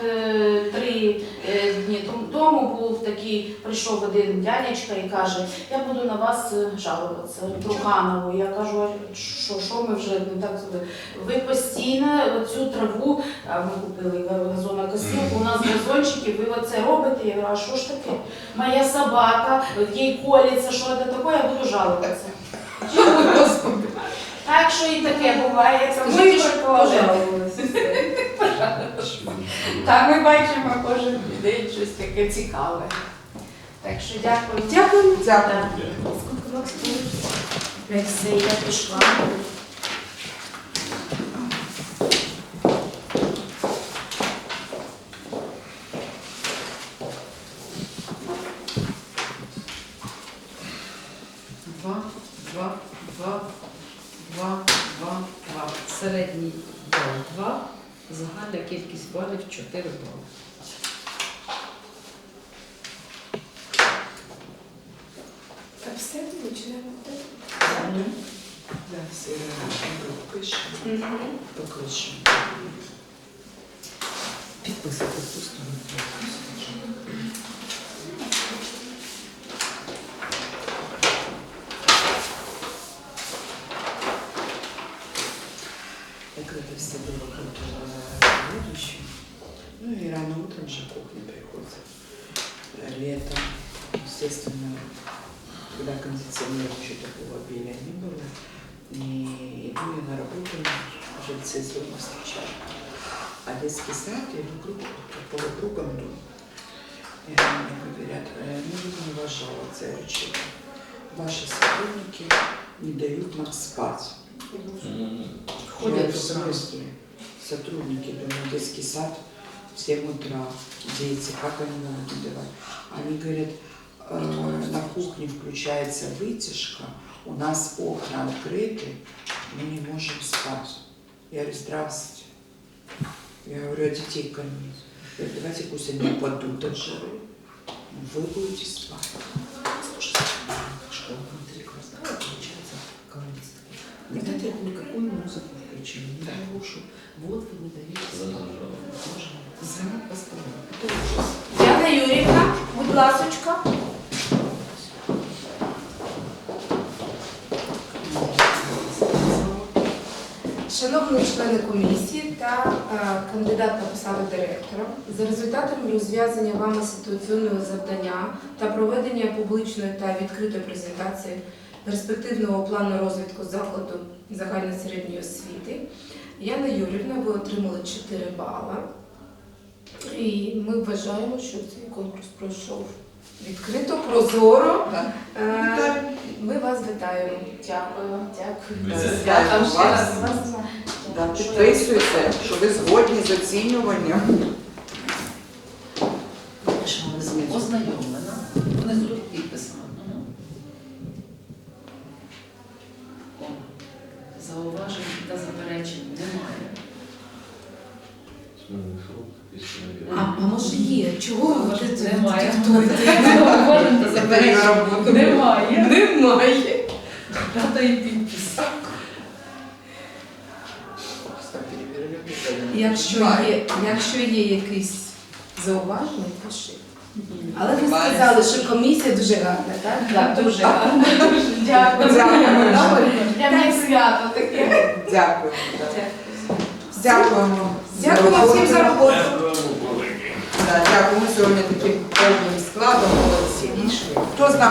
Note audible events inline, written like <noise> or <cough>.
53 е, дні тому був такий, прийшов один дядечка і каже, я буду на вас е, жалуватися, Труханову. Я кажу, що, що ми вже не так зробили? Ви постійно цю траву, ми купили газонокосілку, у нас газончики, ви оце робите. Я говорю, а що ж таке? Моя собака, їй колиться, що це таке, я буду жалуватися. Так що і таке буває. Це ми пожалувалися. Так, ми бачимо кожен день щось таке цікаве. Так що дякую. Дякую. Дякую. Все, я пішла. Два, два, два, два, два, два. Середній бал два. Загальна кількість балів 4 бали. Так все, починаємо. Да, все пише, покличе. Підписати в ту сторону. Так это все было как в будущем. Ну и рано утром же кухня приходит. Летом, естественно, когда кондиционера еще такого обилия не было, и иду я на работу, жильцы из дома встречают. А детский сад, я иду круг, по полукругом иду. И они мне говорят, «Э, мы будем вас жаловаться, я говорю, «Чего? Ваши сотрудники не дают нам спать. Ходят Я в туда. смысле? Сотрудники, думаю, детский сад в 7 утра, дети, как они могут не давать? Они говорят, «Э, на кухне включается вытяжка, у нас окна открыты, мы не можем спать. Я говорю, здравствуйте. Я говорю, а детей кормить? Я говорю, давайте пусть они упадут от жары. Вы будете спать. Не Да. дайте никакую музыку включили, не глушу. Вот вы не даете спать. Боже мой, звонок постоянно. Это ужас. Яна Юрівна, будь ласочка. Шановні члени комісії та е, кандидат на посаду директора, за результатами розв'язання вами ситуаційного завдання та проведення публічної та відкритої презентації перспективного плану розвитку закладу загальної середньої освіти, Яна Юрівна, ви отримали 4 бала. І ми вважаємо, що цей конкурс пройшов відкрито, прозоро. Е, Ми вас вітаємо. Дякую, дякую. Ще вас. раз вас. Да, підписуйте, що ви згодні з оцінюванням. А, а може є? Чого ви Зауважень немає. та <laughs> заперечень немає. Немає. Дата і підпис. Якщо є, якщо є якісь зауваження, пиши. Але ви сказали, що комісія дуже гарна, так? Так, дуже гарно. Дякую. Дякую. Мене свято таке. Дякую. Дякуємо. Дякуємо всім за роботу. Дякуємо. Сьогодні таким повним складом. Хто з нами?